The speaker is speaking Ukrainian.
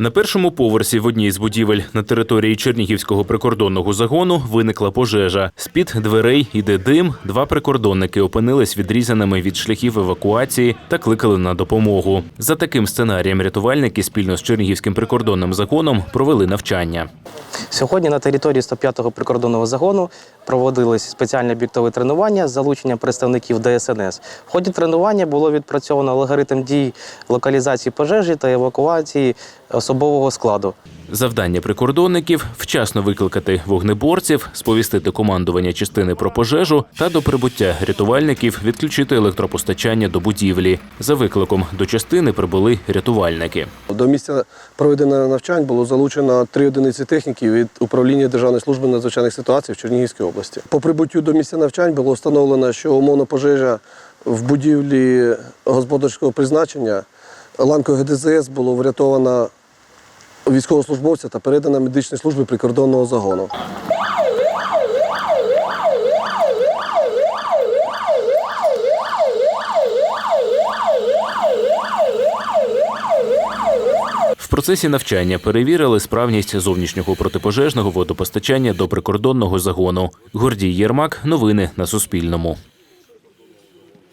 На першому поверсі в одній з будівель на території Чернігівського прикордонного загону виникла пожежа. З-під дверей іде дим. Два прикордонники опинились відрізаними від шляхів евакуації та кликали на допомогу. За таким сценарієм рятувальники спільно з Чернігівським прикордонним законом провели навчання. Сьогодні на території 105-го прикордонного загону проводились спеціальні об'єктові тренування з залученням представників ДСНС. В ході тренування було відпрацьовано алгоритм дій локалізації пожежі та евакуації особового складу. Завдання прикордонників вчасно викликати вогнеборців, сповістити командування частини про пожежу та до прибуття рятувальників відключити електропостачання до будівлі. За викликом до частини прибули рятувальники. До місця проведення навчань було залучено три одиниці техніки від управління Державної служби надзвичайних ситуацій в Чернігівській області. По прибуттю до місця навчань було встановлено, що умовна пожежа в будівлі господарського призначення ланкою ГДЗС було врятовано військовослужбовця та передано медичній службі прикордонного загону. В процесі навчання перевірили справність зовнішнього протипожежного водопостачання до прикордонного загону. Гордій Єрмак. Новини на Суспільному.